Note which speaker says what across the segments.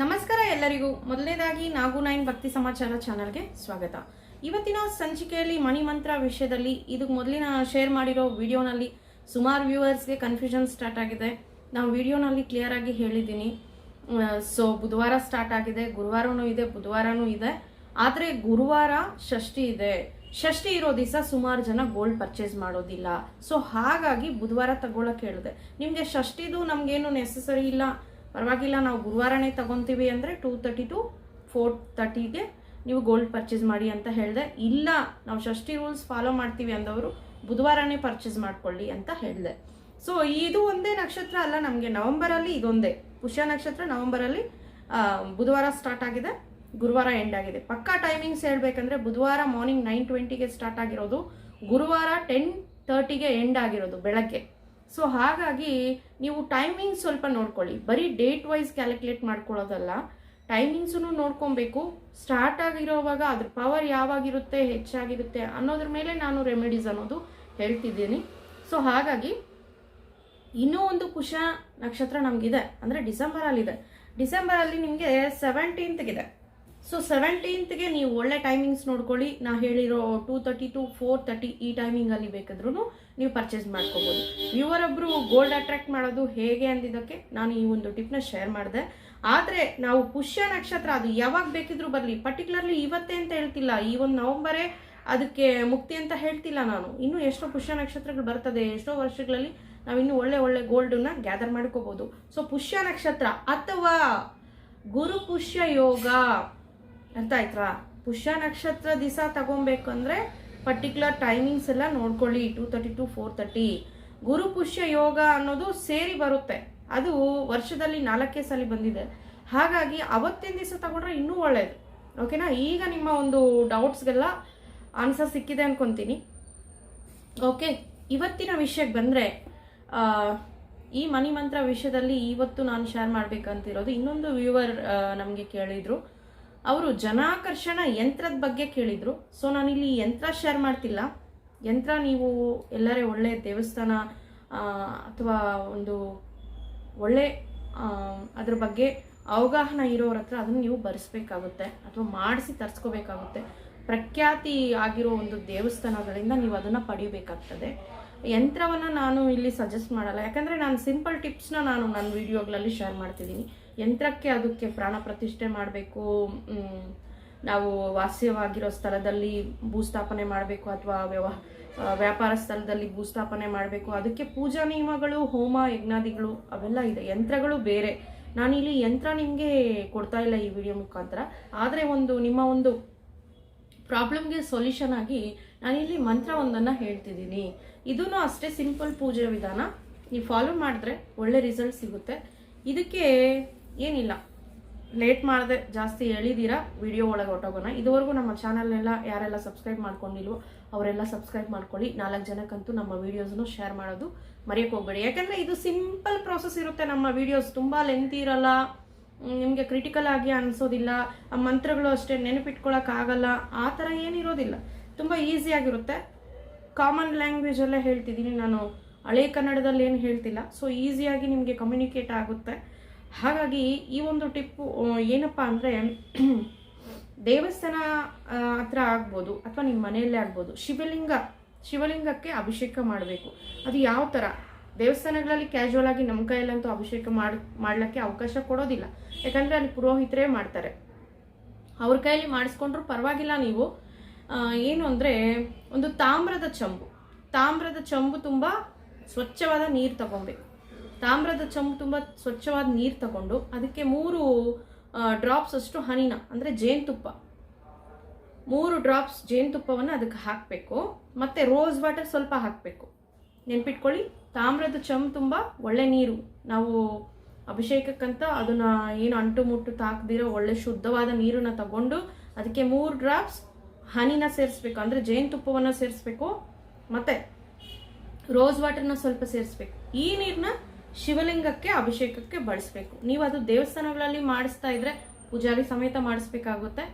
Speaker 1: ನಮಸ್ಕಾರ ಎಲ್ಲರಿಗೂ. ಮೊದಲನೇದಾಗಿ ನಾಗು ನೈನ್ ಭಕ್ತಿ ಸಮಾಚಾರ ಚಾನಲ್ಗೆ ಸ್ವಾಗತ. ಇವತ್ತಿನ ಸಂಚಿಕೆಯಲ್ಲಿ ಮಣಿಮಂತ್ರ ವಿಷಯದಲ್ಲಿ ಇದು ಮೊದಲಿನ ಶೇರ್ ಮಾಡಿರೋ ವಿಡಿಯೋನಲ್ಲಿ ಸುಮಾರು ವ್ಯೂವರ್ಸ್ಗೆ ಕನ್ಫ್ಯೂಷನ್ ಸ್ಟಾರ್ಟ್ ಆಗಿದೆ. ನಾವು ವಿಡಿಯೋನಲ್ಲಿ ಕ್ಲಿಯರ್ ಆಗಿ ಹೇಳಿದ್ದೀನಿ. ಸೊ ಬುಧವಾರ ಸ್ಟಾರ್ಟ್ ಆಗಿದೆ. ಗುರುವಾರನೂ ಇದೆ, ಬುಧವಾರನೂ ಇದೆ. ಆದರೆ ಗುರುವಾರ ಷಷ್ಠಿ ಇದೆ. ಷಷ್ಠಿ ಇರೋ ದಿವಸ ಸುಮಾರು ಜನ ಗೋಲ್ಡ್ ಪರ್ಚೇಸ್ ಮಾಡೋದಿಲ್ಲ. ಸೊ ಹಾಗಾಗಿ ಬುಧವಾರ ತಗೊಳಕ್ಕೆ ಹೇಳಿದೆ. ನಿಮಗೆ ಷಷ್ಠಿದು ನಮಗೇನು ನೆಸೆಸರಿ ಇಲ್ಲ. ಪರವಾಗಿಲ್ಲ, ನಾವು ಗುರುವಾರನೇ ತಗೊತೀವಿ ಅಂದರೆ ಟೂ ತರ್ಟಿ ಟು ಫೋರ್ ತರ್ಟಿಗೆ ನೀವು ಗೋಲ್ಡ್ ಪರ್ಚೇಸ್ ಮಾಡಿ ಅಂತ ಹೇಳಿದೆ. ಇಲ್ಲ, ನಾವು ಷಷ್ಠಿ ರೂಲ್ಸ್ ಫಾಲೋ ಮಾಡ್ತೀವಿ ಅಂದವರು ಬುಧವಾರನೇ ಪರ್ಚೇಸ್ ಮಾಡ್ಕೊಳ್ಳಿ ಅಂತ ಹೇಳಿದೆ. ಸೊ ಇದು ಒಂದೇ ನಕ್ಷತ್ರ ಅಲ್ಲ, ನಮಗೆ ನವಂಬರಲ್ಲಿ ಇದೊಂದೇ. ಪುಷ್ಯ ನಕ್ಷತ್ರ ನವಂಬರಲ್ಲಿ ಬುಧವಾರ ಸ್ಟಾರ್ಟ್ ಆಗಿದೆ, ಗುರುವಾರ ಎಂಡ್ ಆಗಿದೆ. ಪಕ್ಕಾ ಟೈಮಿಂಗ್ಸ್ ಹೇಳಬೇಕಂದ್ರೆ ಬುಧವಾರ ಮಾರ್ನಿಂಗ್ ನೈನ್ ಟ್ವೆಂಟಿಗೆ ಸ್ಟಾರ್ಟ್ ಆಗಿರೋದು, ಗುರುವಾರ ಟೆನ್ ತರ್ಟಿಗೆ ಎಂಡ್ ಆಗಿರೋದು ಬೆಳಗ್ಗೆ. ಸೊ ಹಾಗಾಗಿ ನೀವು ಟೈಮಿಂಗ್ ಸ್ವಲ್ಪ ನೋಡ್ಕೊಳ್ಳಿ. ಬರೀ ಡೇಟ್ ವೈಸ್ ಕ್ಯಾಲ್ಕುಲೇಟ್ ಮಾಡ್ಕೊಳ್ಳೋದಲ್ಲ. ಟೈಮಿಂಗ್ಸೂ ನೋಡ್ಕೊಬೇಕು. ಸ್ಟಾರ್ಟ್ ಆಗಿರೋವಾಗ ಅದ್ರ ಪವರ್ ಯಾವಾಗಿರುತ್ತೆ, ಹೆಚ್ಚಾಗಿರುತ್ತೆ ಅನ್ನೋದ್ರ ಮೇಲೆ ನಾನು ರೆಮಿಡೀಸ್ ಅನ್ನೋದು ಹೇಳ್ತಿದ್ದೀನಿ. ಸೊ ಹಾಗಾಗಿ ಇನ್ನೂ ಒಂದು ಕುಶ ನಕ್ಷತ್ರ ನಮಗಿದೆ. ಅಂದರೆ ಡಿಸೆಂಬರಲ್ಲಿದೆ ಡಿಸೆಂಬರಲ್ಲಿ ನಿಮಗೆ ಸೆವೆಂಟೀನ್ತ್ಗಿದೆ ಸೊ ಸೆವೆಂಟೀನ್ತ್ಗೆ ನೀವು ಒಳ್ಳೆ ಟೈಮಿಂಗ್ಸ್ ನೋಡ್ಕೊಳ್ಳಿ. ನಾ ಹೇಳಿರೋ two thirty to four thirty ಈ ಟೈಮಿಂಗಲ್ಲಿ ಬೇಕಾದ್ರೂ ನೀವು ಪರ್ಚೇಸ್ ಮಾಡ್ಕೋಬೋದು. ಇವರೊಬ್ಬರು ಗೋಲ್ಡ್ ಅಟ್ರಾಕ್ಟ್ ಮಾಡೋದು ಹೇಗೆ ಅಂದಿದ್ದಕ್ಕೆ ನಾನು ಈ ಒಂದು ಟಿಪ್ನ ಶೇರ್ ಮಾಡಿದೆ. ಆದರೆ ನಾವು ಪುಷ್ಯ ನಕ್ಷತ್ರ ಅದು ಯಾವಾಗ ಬೇಕಿದ್ರೂ ಬರಲಿ. ಪರ್ಟಿಕ್ಯುಲರ್ಲಿ ಇವತ್ತೇ ಅಂತ ಹೇಳ್ತಿಲ್ಲ. ಈ ಒಂದು ನವಂಬರೇ ಅದಕ್ಕೆ ಮುಕ್ತಿ ಅಂತ ಹೇಳ್ತಿಲ್ಲ ನಾನು. ಇನ್ನೂ ಎಷ್ಟೋ ಪುಷ್ಯ ನಕ್ಷತ್ರಗಳು ಬರ್ತದೆ. ಎಷ್ಟೋ ವರ್ಷಗಳಲ್ಲಿ ನಾವು ಇನ್ನೂ ಒಳ್ಳೆ ಒಳ್ಳೆ ಗೋಲ್ಡನ್ನ ಗ್ಯಾದರ್ ಮಾಡ್ಕೋಬೋದು. ಸೊ ಪುಷ್ಯ ನಕ್ಷತ್ರ ಅಥವಾ ಗುರು ಪುಷ್ಯ ಯೋಗ. ಅರ್ಥ ಆಯ್ತಾ ಪುಷ್ಯ ನಕ್ಷತ್ರ ದಿವಸ ತಗೊಬೇಕಂದ್ರೆ ಪರ್ಟಿಕ್ಯುಲರ್ ಟೈಮಿಂಗ್ಸ್ ಎಲ್ಲ ನೋಡ್ಕೊಳ್ಳಿ two thirty to four thirty ಗುರು ಪುಷ್ಯ ಯೋಗ ಅನ್ನೋದು ಸೇರಿ ಬರುತ್ತೆ. ಅದು ವರ್ಷದಲ್ಲಿ ನಾಲ್ಕೇ ಸಲ ಬಂದಿದೆ. ಹಾಗಾಗಿ ಅವತ್ತಿನ ದಿವಸ ತಗೊಂಡ್ರೆ ಇನ್ನೂ ಒಳ್ಳೇದು. ಓಕೆನಾ ಈಗ ನಿಮ್ಮ ಒಂದು ಡೌಟ್ಸ್ಗೆಲ್ಲ ಆನ್ಸರ್ ಸಿಕ್ಕಿದೆ ಅನ್ಕೊಂತೀನಿ. ಓಕೆ ಇವತ್ತಿನ ವಿಷಯಕ್ಕೆ ಬಂದರೆ ಈ ಮನಿ ಮಂತ್ರ ವಿಷಯದಲ್ಲಿ ಇವತ್ತು ನಾನು ಶೇರ್ ಮಾಡಬೇಕಂತಿರೋದು ಇನ್ನೊಂದು ವ್ಯೂವರ್ ನಮಗೆ ಕೇಳಿದರು. ಅವರು ಜನಾಕರ್ಷಣ ಯಂತ್ರದ ಬಗ್ಗೆ ಕೇಳಿದರು. ಸೊ ನಾನಿಲ್ಲಿ ಯಂತ್ರ ಶೇರ್ ಮಾಡ್ತಿಲ್ಲ. ಯಂತ್ರ ನೀವು ಎಲ್ಲರೇ ಒಳ್ಳೆ ದೇವಸ್ಥಾನ ಅಥವಾ ಒಂದು ಒಳ್ಳೆ ಅದ್ರ ಬಗ್ಗೆ ಅವಗಾಹನ ಇರೋರ ಹತ್ರ ಅದನ್ನು ನೀವು ಬರೆಸ್ಬೇಕಾಗುತ್ತೆ ಅಥವಾ ಮಾಡಿಸಿ ತರಿಸ್ಕೋಬೇಕಾಗುತ್ತೆ. ಪ್ರಖ್ಯಾತಿ ಆಗಿರೋ ಒಂದು ದೇವಸ್ಥಾನಗಳಿಂದ ನೀವು ಅದನ್ನು ಪಡಿಬೇಕಾಗ್ತದೆ. ಯಂತ್ರವನ್ನು ನಾನು ಇಲ್ಲಿ ಸಜೆಸ್ಟ್ ಮಾಡಲ್ಲ. ಯಾಕಂದರೆ ನಾನು ಸಿಂಪಲ್ ಟಿಪ್ಸ್ನ ನಾನು ನನ್ನ ವಿಡಿಯೋಗಳಲ್ಲಿ ಶೇರ್ ಮಾಡ್ತಿದ್ದೀನಿ. ಯಂತ್ರಕ್ಕೆ ಅದಕ್ಕೆ ಪ್ರಾಣ ಪ್ರತಿಷ್ಠೆ ಮಾಡಬೇಕು ನಾವು ವಾಸ್ಯವಾಗಿರೋ ಸ್ಥಳದಲ್ಲಿ ಭೂಸ್ಥಾಪನೆ ಮಾಡಬೇಕು ಅಥವಾ ವ್ಯವ ವ್ಯಾಪಾರ ಸ್ಥಳದಲ್ಲಿ ಭೂಸ್ಥಾಪನೆ ಮಾಡಬೇಕು. ಅದಕ್ಕೆ ಪೂಜಾ ನಿಯಮಗಳು, ಹೋಮ, ಯಜ್ಞಾದಿಗಳು ಅವೆಲ್ಲ ಇದೆ. ಯಂತ್ರಗಳು ಬೇರೆ. ನಾನಿಲ್ಲಿ ಯಂತ್ರ ನಿಮಗೆ ಕೊಡ್ತಾ ಇಲ್ಲ ಈ ವಿಡಿಯೋ ಮುಖಾಂತರ. ಆದರೆ ಒಂದು, ನಿಮ್ಮ ಒಂದು ಪ್ರಾಬ್ಲಮ್ಗೆ ಸೊಲ್ಯೂಷನ್ ಆಗಿ ನಾನಿಲ್ಲಿ ಮಂತ್ರ ಒಂದನ್ನು ಹೇಳ್ತಿದ್ದೀನಿ. ಇದೂ ಅಷ್ಟೇ ಸಿಂಪಲ್ ಪೂಜೆ ವಿಧಾನ. ನೀವು ಫಾಲೋ ಮಾಡಿದ್ರೆ ಒಳ್ಳೆ ರಿಸಲ್ಟ್ ಸಿಗುತ್ತೆ. ಇದಕ್ಕೆ ಏನಿಲ್ಲ. ಲೇಟ್ ಮಾಡದೆ ಜಾಸ್ತಿ ಹೇಳಿದ್ದೀರಾ ವಿಡಿಯೋ ಒಳಗೆ ಹೊಟ್ಟೋಗೋಣ ಇದುವರೆಗೂ ನಮ್ಮ ಚಾನಲ್ನೆಲ್ಲ ಯಾರೆಲ್ಲ ಸಬ್ಸ್ಕ್ರೈಬ್ ಮಾಡ್ಕೊಂಡಿಲ್ವೋ, ಅವರೆಲ್ಲ ಸಬ್ಸ್ಕ್ರೈಬ್ ಮಾಡ್ಕೊಳ್ಳಿ. ನಾಲ್ಕು ಜನಕ್ಕಂತೂ ನಮ್ಮ ವೀಡಿಯೋಸ್ನು ಶೇರ್ ಮಾಡೋದು ಮರೆಯಕ್ಕೆ ಹೋಗ್ಬೇಡಿ. ಯಾಕಂದರೆ ಇದು ಸಿಂಪಲ್ ಪ್ರೋಸೆಸ್ ಇರುತ್ತೆ ನಮ್ಮ ವೀಡಿಯೋಸ್. ತುಂಬ ಲೆಂತ್ ಇರಲ್ಲ. ನಿಮಗೆ ಕ್ರಿಟಿಕಲ್ ಆಗಿ ಅನಿಸೋದಿಲ್ಲ. ಆ ಮಂತ್ರಗಳು ಅಷ್ಟೇ ನೆನಪಿಟ್ಕೊಳ್ಳೋಕ್ಕಾಗಲ್ಲ ಆ ಥರ ಏನಿರೋದಿಲ್ಲ. ತುಂಬ ಈಸಿಯಾಗಿರುತ್ತೆ ಕಾಮನ್ ಲ್ಯಾಂಗ್ವೇಜಲ್ಲೇ ಹೇಳ್ತಿದ್ದೀನಿ. ನಾನು ಹಳೆ ಕನ್ನಡದಲ್ಲಿ ಏನು ಹೇಳ್ತಿಲ್ಲ. ಸೊ ಈಸಿಯಾಗಿ ನಿಮಗೆ ಕಮ್ಯುನಿಕೇಟ್ ಆಗುತ್ತೆ. ಹಾಗಾಗಿ ಈ ಒಂದು ಟಿಪ್ಪು ಏನಪ್ಪ ಅಂದರೆ ದೇವಸ್ಥಾನ ಹತ್ರ ಆಗ್ಬೋದು ಅಥವಾ ನಿಮ್ಮ ಮನೆಯಲ್ಲೇ ಆಗ್ಬೋದು, ಶಿವಲಿಂಗ, ಶಿವಲಿಂಗಕ್ಕೆ ಅಭಿಷೇಕ ಮಾಡಬೇಕು. ಅದು ಯಾವ ಥರ ದೇವಸ್ಥಾನಗಳಲ್ಲಿ ಕ್ಯಾಶುವಲ್ ಆಗಿ ನಮ್ಮ ಕೈಯಲ್ಲಂತೂ ಅಭಿಷೇಕ ಮಾಡಿ, ಮಾಡ್ಲಿಕ್ಕೆ ಅವಕಾಶ ಕೊಡೋದಿಲ್ಲ. ಯಾಕಂದರೆ ಅಲ್ಲಿ ಪುರೋಹಿತರೇ ಮಾಡ್ತಾರೆ. ಅವ್ರ ಕೈಯಲ್ಲಿ ಮಾಡಿಸ್ಕೊಂಡ್ರು ಪರವಾಗಿಲ್ಲ ನೀವು. ಏನು ಅಂದರೆ ಒಂದು ತಾಮ್ರದ ಚಂಬು. ತಾಮ್ರದ ಚಂಬು ತುಂಬ ಸ್ವಚ್ಛವಾದ ನೀರು ತಗೊಬೇಕು. ತಾಮ್ರದ ಚಮ್ ತುಂಬ ಸ್ವಚ್ಛವಾದ ನೀರು ತಗೊಂಡು ಅದಕ್ಕೆ ಮೂರು ಡ್ರಾಪ್ಸ್ ಅಷ್ಟು ಹನಿನ, ಅಂದರೆ ಜೇನುತುಪ್ಪ. ಮೂರು ಡ್ರಾಪ್ಸ್ ಜೇನುತುಪ್ಪವನ್ನು ಅದಕ್ಕೆ ಹಾಕಬೇಕು. ಮತ್ತು ರೋಸ್ ವಾಟರ್ ಸ್ವಲ್ಪ ಹಾಕಬೇಕು. ನೆನ್ಪಿಟ್ಕೊಳ್ಳಿ, ತಾಮ್ರದ ಚಮ್ ತುಂಬ ಒಳ್ಳೆ ನೀರು. ನಾವು ಅಭಿಷೇಕಕ್ಕಂತ ಅದನ್ನ ಏನು ಅಂಟು ಮುಟ್ಟು ತಾಕದಿರೋ ಒಳ್ಳೆ ಶುದ್ಧವಾದ ನೀರನ್ನ ತಗೊಂಡು ಅದಕ್ಕೆ ಮೂರು ಡ್ರಾಪ್ಸ್ ಹನಿನ ಸೇರಿಸ್ಬೇಕು. ಅಂದರೆ ಜೇನುತುಪ್ಪವನ್ನು ಸೇರಿಸ್ಬೇಕು. ಮತ್ತೆ ರೋಸ್ ವಾಟರ್ನ ಸ್ವಲ್ಪ ಸೇರಿಸ್ಬೇಕು. ಈ ನೀರನ್ನ ಶಿವಲಿಂಗಕ್ಕೆ ಅಭಿಷೇಕಕ್ಕೆ ಬಳಸಬೇಕು. ನೀವು ಅದು ದೇವಸ್ಥಾನಗಳಲ್ಲಿ ಮಾಡಿಸ್ತಾ ಇದ್ರೆ ಪೂಜಾರಿ ಸಮೇತ ಮಾಡಿಸ್ಬೇಕಾಗುತ್ತೆ.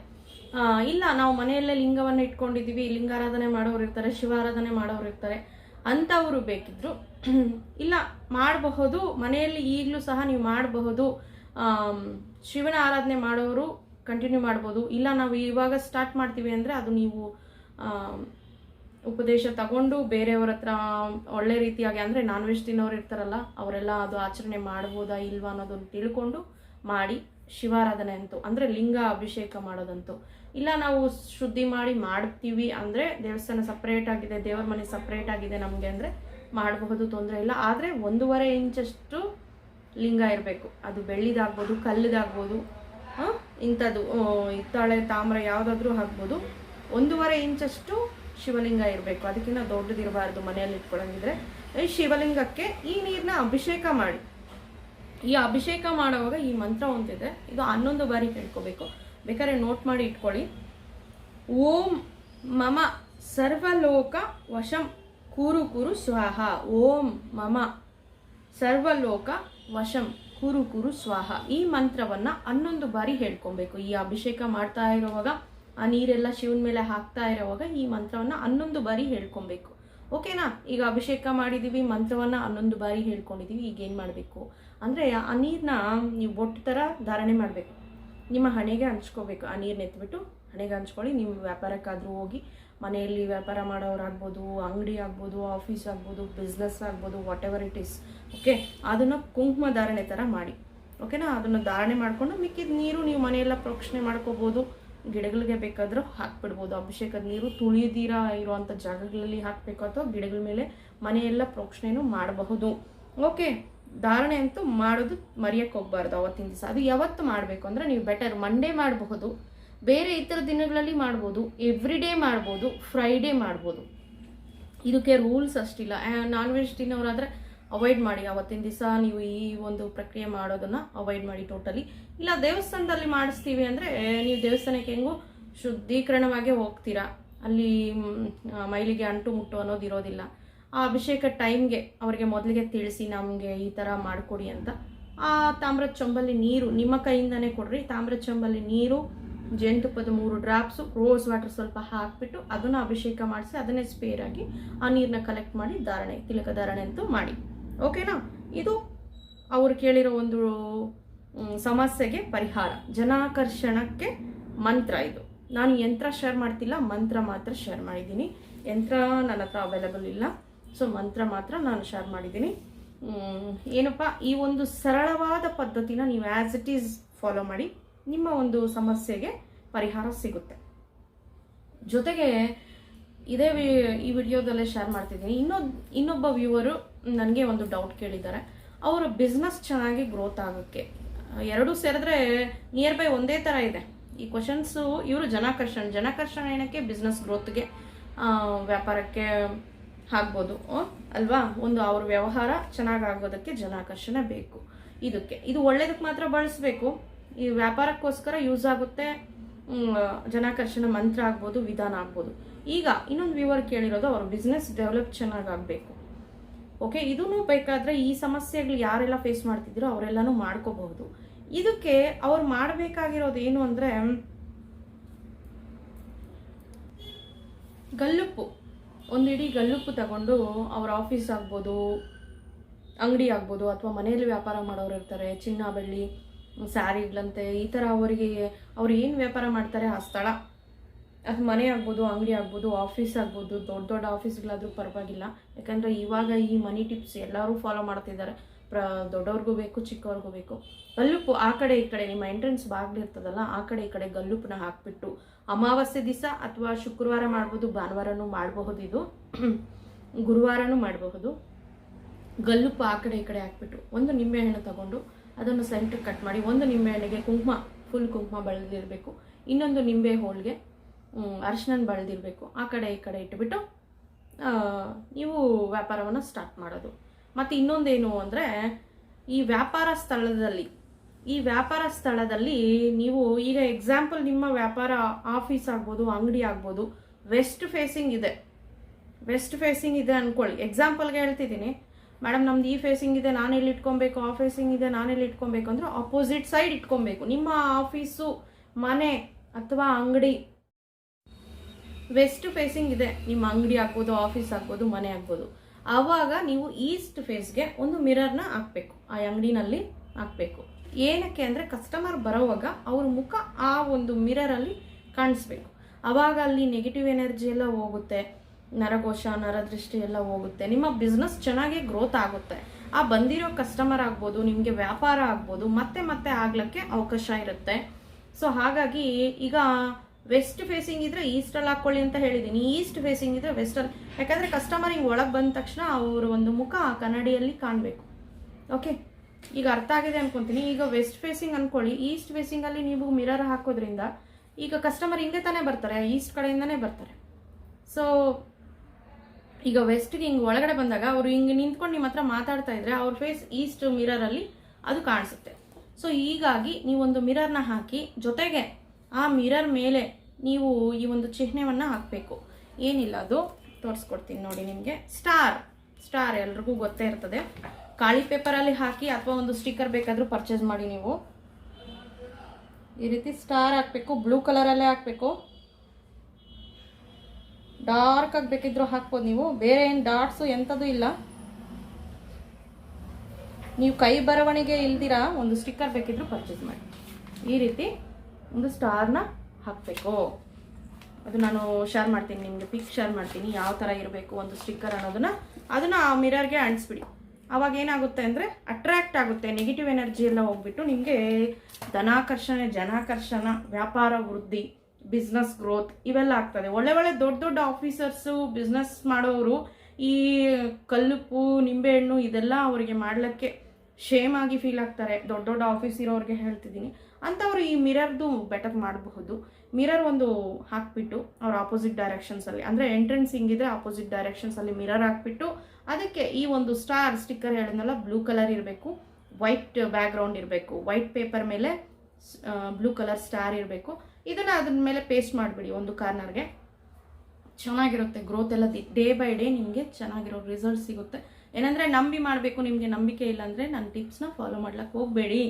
Speaker 1: ಇಲ್ಲ, ನಾವು ಮನೆಯಲ್ಲೇ ಲಿಂಗವನ್ನು ಇಟ್ಕೊಂಡಿದ್ದೀವಿ, ಲಿಂಗಾರಾಧನೆ ಮಾಡೋರು ಇರ್ತಾರೆ, ಶಿವಾರಾಧನೆ ಮಾಡೋರು ಇರ್ತಾರೆ ಅಂಥವರು ಬೇಕಿದ್ರು. ಇಲ್ಲ, ಮಾಡಬಹುದು, ಮನೆಯಲ್ಲಿ ಈಗಲೂ ಸಹ ನೀವು ಮಾಡಬಹುದು. ಶಿವನ ಆರಾಧನೆ ಮಾಡೋರು ಕಂಟಿನ್ಯೂ ಮಾಡ್ಬೋದು. ಇಲ್ಲ, ನಾವು ಇವಾಗ ಸ್ಟಾರ್ಟ್ ಮಾಡ್ತೀವಿ ಅಂದರೆ ಅದು ನೀವು ಉಪದೇಶ ತಗೊಂಡು ಬೇರೆಯವ್ರ ಹತ್ರ ಒಳ್ಳೆ ರೀತಿಯಾಗಿ ಅಂದರೆ ನಾನ್ ವೆಜ್ ತಿನ್ನೋರು ಇರ್ತಾರಲ್ಲ ಅವರೆಲ್ಲ ಅದು ಆಚರಣೆ ಮಾಡ್ಬೋದಾ ಇಲ್ವಾ ಅನ್ನೋದನ್ನು ತಿಳ್ಕೊಂಡು ಮಾಡಿ ಶಿವಾರಾಧನೆ ಅಂತೂ ಅಂದರೆ ಲಿಂಗ ಅಭಿಷೇಕ ಮಾಡೋದಂತೂ. ಇಲ್ಲ ನಾವು ಶುದ್ಧಿ ಮಾಡಿ ಮಾಡ್ತೀವಿ ಅಂದರೆ ದೇವಸ್ಥಾನ ಸಪ್ರೇಟ್ ಆಗಿದೆ ದೇವರ ಮನೆ ಸಪ್ರೇಟ್ ಆಗಿದೆ ನಮಗೆ ಅಂದರೆ ಮಾಡಬಹುದು ತೊಂದರೆ ಇಲ್ಲ. ಆದರೆ ಒಂದೂವರೆ ಇಂಚಷ್ಟು ಲಿಂಗ ಇರಬೇಕು. ಅದು ಬೆಳ್ಳಿದಾಗ್ಬೋದು ಕಲ್ಲಿದಾಗ್ಬೋದು ಆ, ಇಂಥದ್ದು ಹಿತ್ತಾಳೆ ತಾಮ್ರ ಯಾವುದಾದ್ರೂ ಹಾಕ್ಬೋದು. ಒಂದೂವರೆ ಇಂಚಷ್ಟು ಶಿವಲಿಂಗ ಇರಬೇಕು. ಅದಕ್ಕಿಂತ ದೊಡ್ಡದಿರಬಾರ್ದು ಮನೆಯಲ್ಲಿ ಇಟ್ಕೊಳಂಗಿದ್ರೆ. ಈ ಶಿವಲಿಂಗಕ್ಕೆ ಈ ನೀರನ್ನ ಅಭಿಷೇಕ ಮಾಡಿ. ಈ ಅಭಿಷೇಕ ಮಾಡುವಾಗ ಈ ಮಂತ್ರ ಒಂದಿದೆ. ಇದು ಹನ್ನೊಂದು ಬಾರಿ ಕೇಳ್ಕೋಬೇಕು. ಬೇಕಾದ್ರೆ ನೋಟ್ ಮಾಡಿ ಇಟ್ಕೊಳ್ಳಿ. ಓಂ ಮಮ ಸರ್ವಲೋಕ ವಶಂ ಕೂರು ಕುರು ಸ್ವಾಹ. ಓಂ ಮಮ ಸರ್ವಲೋಕ ವಶಂ ಕೂರು ಕುರು ಸ್ವಾಹ. ಈ ಮಂತ್ರವನ್ನ ಹನ್ನೊಂದು ಬಾರಿ ಹೇಳ್ಕೊಬೇಕು. ಈ ಅಭಿಷೇಕ ಮಾಡ್ತಾ ಇರುವಾಗ ಆ ನೀರೆಲ್ಲ ಶಿವನ ಮೇಲೆ ಹಾಕ್ತಾ ಇರೋವಾಗ ಈ ಮಂತ್ರವನ್ನ ಹನ್ನೊಂದು ಬಾರಿ ಹೇಳ್ಕೊಬೇಕು. ಓಕೆನಾ? ಈಗ ಅಭಿಷೇಕ ಮಾಡಿದೀವಿ, ಮಂತ್ರವನ್ನ ಹನ್ನೊಂದು ಬಾರಿ ಹೇಳ್ಕೊಂಡಿದೀವಿ, ಈಗ ಏನು ಮಾಡಬೇಕು? ಅಂದರೆ ಆ ನೀರನ್ನ ನೀವು ಬೊಟ್ಟು ಥರ ಧಾರಣೆ ಮಾಡಬೇಕು. ನಿಮ್ಮ ಹಣೆಗೆ ಹಂಚ್ಕೋಬೇಕು. ಆ ನೀರನ್ನ ಎತ್ಬಿಟ್ಟು ಹಣೆಗೆ ಹಂಚ್ಕೊಳ್ಳಿ. ನೀವು ವ್ಯಾಪಾರಕ್ಕಾದರೂ ಹೋಗಿ, ಮನೆಯಲ್ಲಿ ವ್ಯಾಪಾರ ಮಾಡೋರಾಗ್ಬೋದು, ಅಂಗಡಿ ಆಗ್ಬೋದು, ಆಫೀಸ್ ಆಗ್ಬೋದು ಬಿಸ್ನೆಸ್ ಆಗ್ಬೋದು whatever it is okay ಅದನ್ನು ಕುಂಕುಮ ಧಾರಣೆ ಥರ ಮಾಡಿ ಓಕೆನಾ ಅದನ್ನು ಧಾರಣೆ ಮಾಡಿಕೊಂಡು ಮಿಕ್ಕಿದ ನೀರು ನೀವು ಮನೆಯೆಲ್ಲ ಪ್ರೋಕ್ಷಣೆ ಮಾಡ್ಕೋಬೋದು. ಗಿಡಗಳಿಗೆ ಬೇಕಾದರೂ ಹಾಕ್ಬಿಡ್ಬೋದು. ಅಭಿಷೇಕದ ನೀರು ತುಳಿದಿರ ಇರುವಂಥ ಜಾಗಗಳಲ್ಲಿ ಹಾಕಬೇಕು ಅಥವಾ ಗಿಡಗಳ ಮೇಲೆ ಮನೆಯೆಲ್ಲ ಪ್ರೋಕ್ಷಣೆಯೂ ಮಾಡಬಹುದು. ಓಕೆ ಧಾರಣೆ ಅಂತೂ ಮಾಡೋದು ಮರೆಯಕ್ಕೆ ಹೋಗ್ಬಾರ್ದು ಅವತ್ತಿನ ದಿವಸ. ಅದು ಯಾವತ್ತು ಮಾಡಬೇಕು ಅಂದರೆ ನೀವು ಬೆಟರ್ ಮಂಡೇ ಮಾಡಬಹುದು. ಬೇರೆ ಇತರ ದಿನಗಳಲ್ಲಿ ಮಾಡ್ಬೋದು. ಎವ್ರಿ ಡೇ ಮಾಡ್ಬೋದು. ಫ್ರೈಡೇ ಮಾಡ್ಬೋದು. ಇದಕ್ಕೆ ರೂಲ್ಸ್ ಅಷ್ಟಿಲ್ಲ. ನಾನ್ ವೆಜ್ ತಿನ್ನೋರಾದರೆ ಅವಾಯ್ಡ್ ಮಾಡಿ, ಅವತ್ತಿನ ದಿವಸ ನೀವು ಈ ಒಂದು ಪ್ರಕ್ರಿಯೆ ಮಾಡೋದನ್ನ ಅವಾಯ್ಡ್ ಮಾಡಿ ಟೋಟಲಿ ಇಲ್ಲ, ದೇವಸ್ಥಾನದಲ್ಲಿ ಮಾಡಿಸ್ತೀವಿ ಅಂದರೆ ನೀವು ದೇವಸ್ಥಾನಕ್ಕೆ ಹೆಂಗೋ ಶುದ್ಧೀಕರಣವಾಗೇ ಹೋಗ್ತೀರಾ. ಅಲ್ಲಿ ಮೈಲಿಗೆ ಅಂಟು ಮುಟ್ಟು ಅನ್ನೋದು ಇರೋದಿಲ್ಲ. ಆ ಅಭಿಷೇಕ ಟೈಮ್ಗೆ ಅವರಿಗೆ ಮೊದಲಿಗೆ ತಿಳಿಸಿ, ನಮಗೆ ಈ ಥರ ಮಾಡಿಕೊಡಿ ಅಂತ. ಆ ತಾಮ್ರದ ಚಂಬಲ್ಲಿ ನೀರು, ನಿಮ್ಮ ಕೈಯಿಂದನೇ ಕೊಡ್ರಿ. ತಾಮ್ರದ ಚಂಬಲ್ಲಿ ನೀರು, ಜೇನುತುಪ್ಪದ ಮೂರು ಡ್ರಾಪ್ಸು ರೋಸ್ ವಾಟರ್ ಸ್ವಲ್ಪ ಹಾಕಿಬಿಟ್ಟು ಅದನ್ನು ಅಭಿಷೇಕ ಮಾಡಿಸಿ, ಅದನ್ನೇ ಸ್ಪೇರ್ ಆಗಿ ಆ ನೀರನ್ನ ಕಲೆಕ್ಟ್ ಮಾಡಿ, ಧಾರಣೆ, ತಿಲಕ ಧಾರಣೆ ಅಂತೂ ಮಾಡಿ. ಓಕೆನಾ? ಇದು ಅವರು ಕೇಳಿರೋ ಒಂದು ಸಮಸ್ಯೆಗೆ ಪರಿಹಾರ. ಜನಾಕರ್ಷಣಕ್ಕೆ ಮಂತ್ರ ಇದು. ನಾನು ಯಂತ್ರ ಶೇರ್ ಮಾಡ್ತಿಲ್ಲ, ಮಂತ್ರ ಮಾತ್ರ ಶೇರ್ ಮಾಡಿದ್ದೀನಿ. ಯಂತ್ರ ನನ್ನ ಹತ್ರ ಅವೈಲಬಲ್ ಇಲ್ಲ. ಸೊ ಮಂತ್ರ ಮಾತ್ರ ನಾನು ಶೇರ್ ಮಾಡಿದ್ದೀನಿ. ಏನಪ್ಪ, ಈ ಒಂದು ಸರಳವಾದ ಪದ್ಧತಿನ ನೀವು ಆ್ಯಸ್ ಇಟ್ ಈಸ್ ಫಾಲೋ ಮಾಡಿ, ನಿಮ್ಮ ಒಂದು ಸಮಸ್ಯೆಗೆ ಪರಿಹಾರ ಸಿಗುತ್ತೆ. ಜೊತೆಗೆ, ಇದೇ ಈ ವಿಡಿಯೋದಲ್ಲೇ ಶೇರ್ ಮಾಡ್ತಿದ್ದೀನಿ. ಇನ್ನೊಂದು ಇನ್ನೊಬ್ಬ ವ್ಯೂವರು ನನಗೆ ಒಂದು ಡೌಟ್ ಕೇಳಿದ್ದಾರೆ. ಅವರ ಬಿಸ್ನೆಸ್ ಚೆನ್ನಾಗಿ ಗ್ರೋತ್ ಆಗೋಕ್ಕೆ. ಎರಡೂ ಸೇರಿದ್ರೆ ನಿಯರ್ ಬೈ ಒಂದೇ ಥರ ಇದೆ. ಈ ಕ್ವಶನ್ಸು ಇವರು ಜನಾಕರ್ಷಣೆ, ಜನಾಕರ್ಷಣ ಏನಕ್ಕೆ ಬಿಸ್ನೆಸ್ ಗ್ರೋತ್ಗೆ ವ್ಯಾಪಾರಕ್ಕೆ ಆಗ್ಬೋದು. ಅಲ್ವಾ? ಒಂದು ಅವ್ರ ವ್ಯವಹಾರ ಚೆನ್ನಾಗಿ ಆಗೋದಕ್ಕೆ ಜನಾಕರ್ಷಣೆ ಬೇಕು. ಇದಕ್ಕೆ. ಇದು ಒಳ್ಳೇದಕ್ಕೆ ಮಾತ್ರ ಬಳಸಬೇಕು. ಈ ವ್ಯಾಪಾರಕ್ಕೋಸ್ಕರ ಯೂಸ್ ಆಗುತ್ತೆ. ಜನಾಕರ್ಷಣ ಮಂತ್ರ ಆಗ್ಬೋದು, ವಿಧಾನ ಆಗ್ಬೋದು. ಈಗ ಇನ್ನೊಂದು ವ್ಯೂವರ್ ಕೇಳಿರೋದು, ಅವ್ರ ಬಿಸ್ನೆಸ್ ಡೆವಲಪ್ ಚೆನ್ನಾಗಿ ಆಗಬೇಕು. ಓಕೆ ಇದೂ ಬೇಕಾದ್ರೆ ಈ ಸಮಸ್ಯೆಗಳು ಯಾರೆಲ್ಲ ಫೇಸ್ ಮಾಡ್ತಿದ್ದೀರೋ ಅವರೆಲ್ಲನೂ ಮಾಡ್ಕೋಬಹುದು. ಇದಕ್ಕೆ ಅವ್ರು ಮಾಡಬೇಕಾಗಿರೋದು ಏನು ಅಂದರೆ ಗಲ್ಲುಪ್ಪು. ಒಂದು ಇಡೀ ಗಲ್ಲುಪ್ಪು ತಗೊಂಡು ಅವ್ರ ಆಫೀಸ್ ಆಗ್ಬೋದು, ಅಂಗಡಿ ಆಗ್ಬೋದು, ಅಥವಾ ಮನೆಯಲ್ಲಿ ವ್ಯಾಪಾರ ಮಾಡೋರು ಇರ್ತಾರೆ, ಚಿನ್ನ, ಬೆಳ್ಳಿ ಸ್ಯಾರಿಗಳಂತೆ ಈ ಥರ ಅವರಿಗೆ ಅವ್ರು ಏನು ವ್ಯಾಪಾರ ಮಾಡ್ತಾರೆ ಆ ಸ್ಥಳ. ಅದು ಮನೆ ಆಗ್ಬೋದು, ಅಂಗಡಿ ಆಗ್ಬೋದು ಆಫೀಸ್ ಆಗ್ಬೋದು, ದೊಡ್ಡ ದೊಡ್ಡ ಆಫೀಸ್ಗಳಾದರೂ ಪರವಾಗಿಲ್ಲ. ಯಾಕಂದರೆ ಇವಾಗ ಈ ಮನಿ ಟಿಪ್ಸ್ ಎಲ್ಲರೂ ಫಾಲೋ ಮಾಡ್ತಿದ್ದಾರೆ. ಪ್ರ, ದೊಡ್ಡವ್ರಿಗೂ ಬೇಕು, ಚಿಕ್ಕವ್ರಿಗೂ ಬೇಕು. ಗಲ್ಲುಪ್ಪು ಆ ಕಡೆ ಈ ಕಡೆ ನಿಮ್ಮ ಎಂಟ್ರೆನ್ಸ್ ಬಾಗಿಲಿರ್ತದಲ್ಲ ಆ ಕಡೆ ಈ ಕಡೆ ಗಲ್ಲುಪ್ಪನ್ನ ಹಾಕಿಬಿಟ್ಟು ಅಮಾವಾಸ್ಯೆ ದಿವಸ ಅಥವಾ ಶುಕ್ರವಾರ ಮಾಡ್ಬೋದು, ಭಾನುವಾರನೂ ಮಾಡಬಹುದು ಇದು. ಗುರುವಾರನೂ ಮಾಡಬಹುದು. ಗಲ್ಲುಪ್ಪು ಆ ಕಡೆ ಈ ಕಡೆ ಹಾಕ್ಬಿಟ್ಟು ಒಂದು ನಿಂಬೆಹಣ್ಣು ತಗೊಂಡು ಅದನ್ನು ಸೆಂಟ್ರಿಗೆ ಕಟ್ ಮಾಡಿ ಒಂದು ನಿಂಬೆಹಣ್ಣಿಗೆ ಕುಂಕುಮ ಫುಲ್ ಕುಂಕುಮ ಬೆಳೆದಿರಬೇಕು. ಇನ್ನೊಂದು ನಿಂಬೆ ಹೋಳಿಗೆ ಅರಿಶಿನ ಬಳ್ದಿರಬೇಕು. ಆ ಕಡೆ ಈ ಕಡೆ ಇಟ್ಬಿಟ್ಟು ನೀವು ವ್ಯಾಪಾರವನ್ನು ಸ್ಟಾರ್ಟ್ ಮಾಡೋದು. ಮತ್ತು ಇನ್ನೊಂದೇನು ಅಂದರೆ, ಈ ವ್ಯಾಪಾರ ಸ್ಥಳದಲ್ಲಿ, ಈ ವ್ಯಾಪಾರ ಸ್ಥಳದಲ್ಲಿ ನೀವು ಈಗ ಎಕ್ಸಾಂಪಲ್ ನಿಮ್ಮ ವ್ಯಾಪಾರ ಆಫೀಸ್ ಆಗ್ಬೋದು, ಅಂಗಡಿ ಆಗ್ಬೋದು ವೆಸ್ಟ್ ಫೇಸಿಂಗ್ ಇದೆ. ವೆಸ್ಟ್ ಫೇಸಿಂಗ್ ಇದೆ ಅಂದ್ಕೊಳ್ಳಿ ಎಕ್ಸಾಂಪಲ್ಗೆ ಹೇಳ್ತಿದ್ದೀನಿ. ಮೇಡಮ್, ನಮ್ದು ಈ ಫೇಸಿಂಗ್ ಇದೆ, ನಾನು ಎಲ್ಲಿ ಇಟ್ಕೊಬೇಕು? ಆ ಫೇಸಿಂಗ್ ಇದೆ, ನಾನು ಎಲ್ಲಿ ಇಟ್ಕೊಬೇಕು? ಅಂದ್ರೆ ಅಪೋಸಿಟ್ ಸೈಡ್ ಇಟ್ಕೊಬೇಕು. ನಿಮ್ಮ ಆಫೀಸು ಮನೆ, ಅಥವಾ ಅಂಗಡಿ ವೆಸ್ಟ್ ಫೇಸಿಂಗ್ ಇದೆ. ನಿಮ್ಮ ಅಂಗಡಿ ಹಾಕ್ಬೋದು ಆಫೀಸ್ ಹಾಕ್ಬೋದು, ಮನೆ ಹಾಕ್ಬೋದು. ಆವಾಗ ನೀವು ಈಸ್ಟ್ ಫೇಸ್ಗೆ ಒಂದು ಮಿರರ್ನ ಹಾಕ್ಬೇಕು. ಆ ಅಂಗಡಿನಲ್ಲಿ ಹಾಕ್ಬೇಕು. ಏನಕ್ಕೆ ಅಂದರೆ ಕಸ್ಟಮರ್ ಬರೋವಾಗ ಅವ್ರ ಮುಖ ಆ ಒಂದು ಮಿರರಲ್ಲಿ ಕಾಣಿಸ್ಬೇಕು. ಆವಾಗ ಅಲ್ಲಿ ನೆಗೆಟಿವ್ ಎನರ್ಜಿ ಎಲ್ಲ ಹೋಗುತ್ತೆ. ನರಕೋಶ, ನರದೃಷ್ಟಿ ಎಲ್ಲ ಹೋಗುತ್ತೆ. ನಿಮ್ಮ ಬಿಸ್ನೆಸ್ ಚೆನ್ನಾಗಿ ಗ್ರೋತ್ ಆಗುತ್ತೆ. ಆ ಬಂದಿರೋ ಕಸ್ಟಮರ್ ಆಗ್ಬೋದು, ನಿಮಗೆ ವ್ಯಾಪಾರ ಆಗ್ಬೋದು, ಮತ್ತೆ ಮತ್ತೆ ಆಗ್ಲಿಕ್ಕೆ ಅವಕಾಶ ಇರುತ್ತೆ. ಸೊ ಹಾಗಾಗಿ ಈಗ ವೆಸ್ಟ್ ಫೇಸಿಂಗ್ ಇದ್ರೆ ಈಸ್ಟಲ್ಲಿ ಹಾಕೊಳ್ಳಿ ಅಂತ ಹೇಳಿದ್ದೀನಿ ಈಸ್ಟ್ ಫೇಸಿಂಗ್ ಇದ್ರೆ ವೆಸ್ಟಲ್ಲಿ ಯಾಕಂದ್ರೆ ಕಸ್ಟಮರ್ ಹಿಂಗೆ ಒಳಗೆ ಬಂದ ತಕ್ಷಣ ಅವ್ರ ಒಂದು ಮುಖ ಆ ಕನ್ನಡಿಯಲ್ಲಿ ಕಾಣಬೇಕು. ಓಕೆ ಈಗ ಅರ್ಥ ಆಗಿದೆ ಅನ್ಕೊಂತೀನಿ. ಈಗ ವೆಸ್ಟ್ ಫೇಸಿಂಗ್ ಅನ್ಕೊಳ್ಳಿ. ಈಸ್ಟ್ ಫೇಸಿಂಗ್ ಅಲ್ಲಿ ನೀವು ಮಿರರ್ ಹಾಕೋದ್ರಿಂದ ಈಗ ಕಸ್ಟಮರ್ ಹಿಂಗೆ ತಾನೇ ಬರ್ತಾರೆ ಈಸ್ಟ್ ಕಡೆಯಿಂದನೇ ಬರ್ತಾರೆ. ಸೊ ಈಗ ವೆಸ್ಟ್ಗೆ ಹಿಂಗೆ ಒಳಗಡೆ ಬಂದಾಗ ಅವರು ಹಿಂಗೆ ನಿಂತ್ಕೊಂಡು ನಿಮ್ಮ ಹತ್ರ ಮಾತಾಡ್ತಾ ಇದ್ರೆ ಅವ್ರ ಫೇಸ್ ಈಸ್ಟ್ ಮಿರರಲ್ಲಿ ಅದು ಕಾಣಿಸುತ್ತೆ. ಸೊ ಹೀಗಾಗಿ ನೀವೊಂದು ಮಿರರ್ನ ಹಾಕಿ ಜೊತೆಗೆ ಆ ಮಿರರ್ ಮೇಲೆ ನೀವು ಈ ಒಂದು ಚಿಹ್ನೆವನ್ನು ಹಾಕಬೇಕು. ಏನಿಲ್ಲ ಅದು? ತೋರಿಸ್ಕೊಡ್ತೀನಿ ನೋಡಿ ನಿಮಗೆ. ಸ್ಟಾರ್. ಸ್ಟಾರ್ ಎಲ್ರಿಗೂ ಗೊತ್ತೇ ಇರ್ತದೆ. ಖಾಲಿ ಪೇಪರಲ್ಲಿ ಹಾಕಿ ಅಥವಾ ಒಂದು ಸ್ಟಿಕ್ಕರ್ ಬೇಕಾದರೂ ಪರ್ಚೇಸ್ ಮಾಡಿ ನೀವು. ಈ ರೀತಿ ಸ್ಟಾರ್ ಹಾಕಬೇಕು, ಬ್ಲೂ ಕಲರಲ್ಲೇ ಹಾಕಬೇಕು. ಡಾರ್ಕ್ ಆಗಿ ಬೇಕಿದ್ರು ಹಾಕ್ಬೋದು ನೀವು. ಬೇರೆ ಏನು ಡಾಟ್ಸು ಎಂಥದ್ದು ಇಲ್ಲ. ನೀವು ಕೈ ಬರವಣಿಗೆ ಇಲ್ದಿರಾ, ಒಂದು ಸ್ಟಿಕ್ಕರ್ ಬೇಕಿದ್ರು ಪರ್ಚೇಸ್ ಮಾಡಿ. ಈ ರೀತಿ ಒಂದು ಸ್ಟಾರ್ನ ಹಾಕಬೇಕು. ಅದು ನಾನು ಶೇರ್ ಮಾಡ್ತೀನಿ, ನಿಮಗೆ ಪಿಕ್ ಶೇರ್ ಮಾಡ್ತೀನಿ, ಯಾವ ಥರ ಇರಬೇಕು ಒಂದು ಸ್ಟಿಕ್ಕರ್ ಅನ್ನೋದನ್ನ. ಅದನ್ನ ಆ ಮಿರರ್ಗೆ ಅಂಟಿಸ್ಬಿಡಿ. ಅವಾಗ ಏನಾಗುತ್ತೆ ಅಂದರೆ ಅಟ್ರಾಕ್ಟ್ ಆಗುತ್ತೆ ನೆಗೆಟಿವ್ ಎನರ್ಜಿ ಎಲ್ಲ ಹೋಗ್ಬಿಟ್ಟು ನಿಮಗೆ ಧನಾಕರ್ಷಣೆ, ಜನಾಕರ್ಷಣ, ವ್ಯಾಪಾರ ವೃದ್ಧಿ ಬಿಸ್ನೆಸ್ ಗ್ರೋತ್ ಇವೆಲ್ಲ ಆಗ್ತದೆ. ಒಳ್ಳೆ ಒಳ್ಳೆ ದೊಡ್ಡ ದೊಡ್ಡ ಆಫೀಸರ್ಸು ಬಿಸ್ನೆಸ್ ಮಾಡೋರು ಈ ಕಲ್ಲುಪ್ಪು, ನಿಂಬೆಹಣ್ಣು ಇದೆಲ್ಲ ಅವರಿಗೆ ಮಾಡಲಿಕ್ಕೆ ಶೇಮ್ ಆಗಿ ಫೀಲ್ ಆಗ್ತಾರೆ. ದೊಡ್ಡ ದೊಡ್ಡ ಆಫೀಸ್ ಇರೋರಿಗೆ ಹೇಳ್ತಿದ್ದೀನಿ. ಅಂಥವ್ರು ಈ ಮಿರರ್ದು ಬೆಟರ್ ಮಾಡಬಹುದು. ಮಿರರ್ ಒಂದು ಹಾಕ್ಬಿಟ್ಟು ಅವ್ರ ಆಪೋಸಿಟ್ ಡೈರೆಕ್ಷನ್ಸಲ್ಲಿ ಅಂದರೆ ಎಂಟ್ರೆನ್ಸ್ ಹಿಂಗಿದ್ರೆ ಆಪೋಸಿಟ್ ಡೈರೆಕ್ಷನ್ಸಲ್ಲಿ ಮಿರರ್ ಹಾಕ್ಬಿಟ್ಟು ಅದಕ್ಕೆ ಈ ಒಂದು ಸ್ಟಾರ್ ಸ್ಟಿಕ್ಕರ್ ಹೇಳಿದ್ನಲ್ಲ ಬ್ಲೂ ಕಲರ್ ಇರಬೇಕು ವೈಟ್ ಬ್ಯಾಕ್ಗ್ರೌಂಡ್ ಇರಬೇಕು ವೈಟ್ ಪೇಪರ್ ಮೇಲೆ ಬ್ಲೂ ಕಲರ್ ಸ್ಟಾರ್ ಇರಬೇಕು. ಇದನ್ನು ಅದ್ರ ಮೇಲೆ ಪೇಸ್ಟ್ ಮಾಡಿಬಿಡಿ ಒಂದು ಕಾರ್ನರ್ಗೆ ಚೆನ್ನಾಗಿರುತ್ತೆ ಗ್ರೋತ್ ಎಲ್ಲ ಡೇ ಬೈ ಡೇ ನಿಮಗೆ ಚೆನ್ನಾಗಿರೋ ರಿಸಲ್ಟ್ ಸಿಗುತ್ತೆ. ಏನಂದರೆ ನಂಬಿ ಮಾಡಬೇಕು, ನಿಮಗೆ ನಂಬಿಕೆ ಇಲ್ಲ ಅಂದರೆ ನನ್ನ ಟಿಪ್ಸ್ನ ಫಾಲೋ ಮಾಡ್ಲಿಕ್ಕೆ ಹೋಗಬೇಡಿ.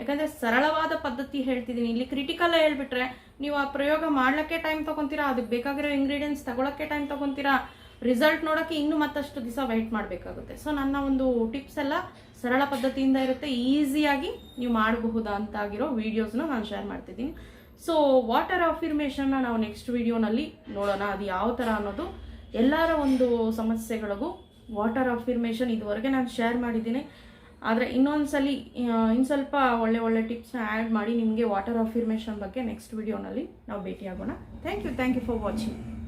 Speaker 1: ಯಾಕಂದರೆ ಸರಳವಾದ ಪದ್ಧತಿ ಹೇಳ್ತಿದ್ದೀನಿ ಇಲ್ಲಿ ಕ್ರಿಟಿಕಲ್ ಹೇಳ್ಬಿಟ್ರೆ ನೀವು ಆ ಪ್ರಯೋಗ ಮಾಡ್ಲಿಕ್ಕೆ ಟೈಮ್ ತೊಗೊತೀರಾ ಅದಕ್ಕೆ ಬೇಕಾಗಿರೋ ಇಂಗ್ರೀಡಿಯೆಂಟ್ಸ್ ತಗೊಳಕ್ಕೆ ಟೈಮ್ ತೊಗೊತೀರಾ ರಿಸಲ್ಟ್ ನೋಡೋಕ್ಕೆ ಇನ್ನೂ ಮತ್ತಷ್ಟು ದಿವಸ ವೆಯ್ಟ್ ಮಾಡಬೇಕಾಗುತ್ತೆ. ಸೊ ನನ್ನ ಒಂದು ಟಿಪ್ಸ್ ಎಲ್ಲ ಸರಳ ಪದ್ಧತಿಯಿಂದ ಇರುತ್ತೆ. ಈಸಿಯಾಗಿ ನೀವು ಮಾಡಬಹುದಾ ಅಂತಾಗಿರೋ ವೀಡಿಯೋಸ್ನ ನಾನು ಶೇರ್ ಮಾಡ್ತಿದ್ದೀನಿ ಸೊ ವಾಟರ್ ಅಫಿರ್ಮೇಷನ್ನ ನಾವು ನೆಕ್ಸ್ಟ್ ವಿಡಿಯೋನಲ್ಲಿ ನೋಡೋಣ. ಅದು ಯಾವ ಥರ ಅನ್ನೋದು ಎಲ್ಲರ ಒಂದು ಸಮಸ್ಯೆಗಳಿಗೂ ವಾಟರ್ ಅಫಿರ್ಮೇಷನ್ ಇದುವರೆಗೆ ನಾನು ಶೇರ್ ಮಾಡಿದ್ದೀನಿ. ಆದರೆ ಇನ್ನೊಂದ್ಸಲಿ ಇನ್ನು ಸ್ವಲ್ಪ ಒಳ್ಳೆ ಒಳ್ಳೆ ಟಿಪ್ಸ್ನ ಆ್ಯಡ್ ಮಾಡಿ ನಿಮಗೆ ವಾಟರ್ ಅಫಿರ್ಮೇಷನ್ ಬಗ್ಗೆ ನೆಕ್ಸ್ಟ್ ವಿಡಿಯೋನಲ್ಲಿ ನಾವು ಭೇಟಿಯಾಗೋಣ. Thank you thank you for watching